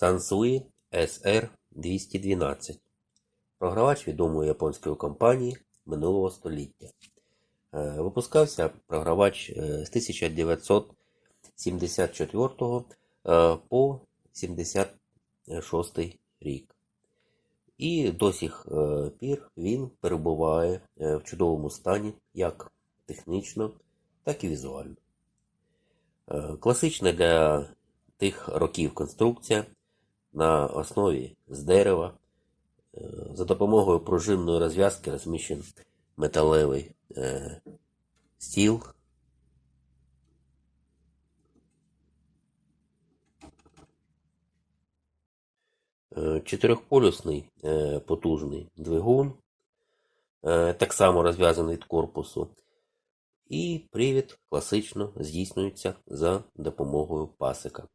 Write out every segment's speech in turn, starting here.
Sansui SR212. Програвач відомої японської компанії минулого століття. Е, Випускався програвач е, з 1974 е, по 76 рік. І до сих пір він перебуває в чудовому стані як технічно, так і візуально. Класична для тих років конструкція на основі з дерева. Е, За допомогою пружинної розв'язки розміщений металевий е, стіл. Е, Чотирьохполюсний потужний двигун, так само розв'язаний від корпусу. І привід класично здійснюється за допомогою пасика.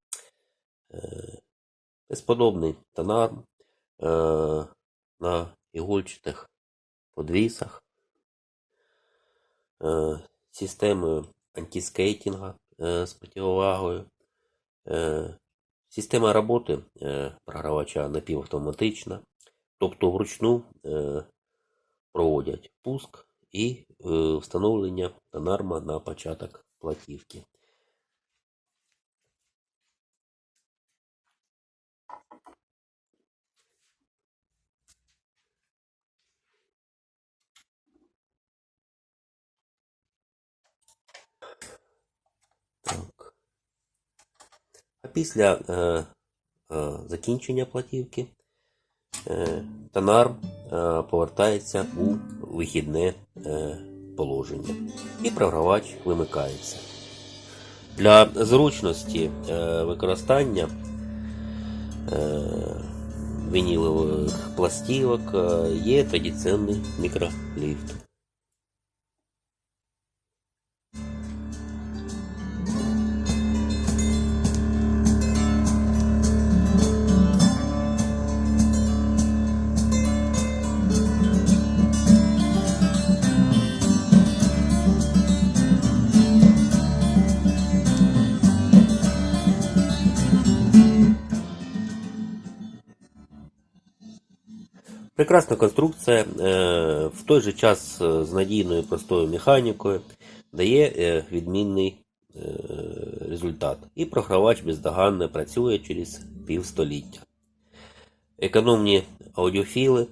Безподобний тонарм е, на ігольчатих подвісах, е, системою антискейтінга е, з противовагою. Е, Система роботи е, програвача напівавтоматична, тобто вручну е, проводять пуск і е, встановлення тонарма на початок платівки. А після е, е, закінчення платівки е, тонарм е, повертається у вихідне е, положення і програвач вимикається. Для зручності е, використання е, вінілових пластівок е, є традиційний мікроліфт. Прекрасна конструкція, е, в той же час е, з надійною простою механікою дає е, відмінний результат. І програвач бездоганно працює через півстоліття. Економні аудіофіли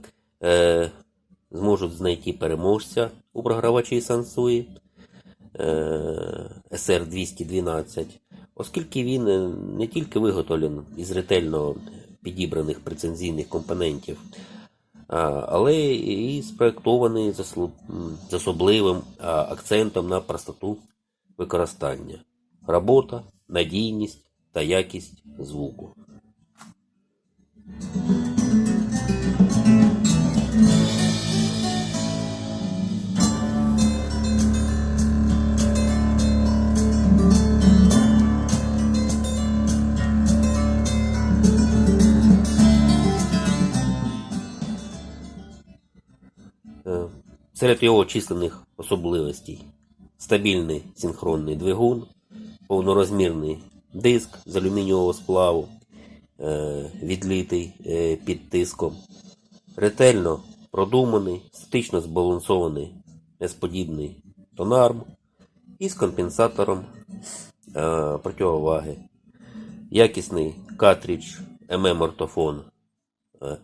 зможуть знайти переможця у програвачі Sansui е, SR212, оскільки він не тільки виготовлений із ретельно підібраних прецензійних компонентів, але і м, з особливим акцентом на простоту використання, робота, надійність та якість звуку. Серед його численних особливостей стабільний синхронний двигун, повнорозмірний диск з алюмінієвого сплаву, е, відлитий е, під тиском, ретельно продуманий, статично збалансований несподібний тонарм із компенсатором е, противоваги, якісний картридж MM ортофон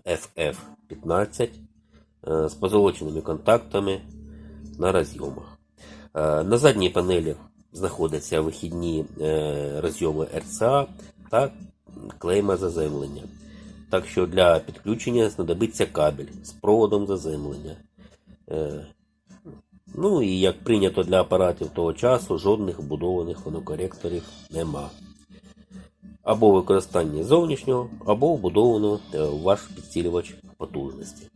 FF15 е, з позолоченими контактами на розйомах. Е, На задній панелі знаходяться вихідні е, розйоми RCA та клейма заземлення. Так що для підключення знадобиться кабель з проводом заземлення. Е, Ну і як прийнято для апаратів того часу, жодних вбудованих фонокоректорів нема. Або використання зовнішнього, або вбудованого е, в ваш підсилювач потужності.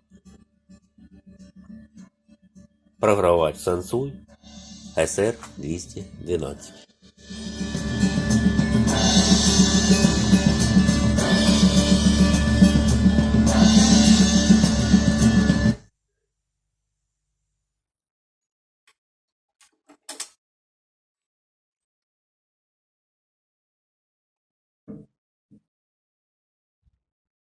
Програвач Sansui SR212.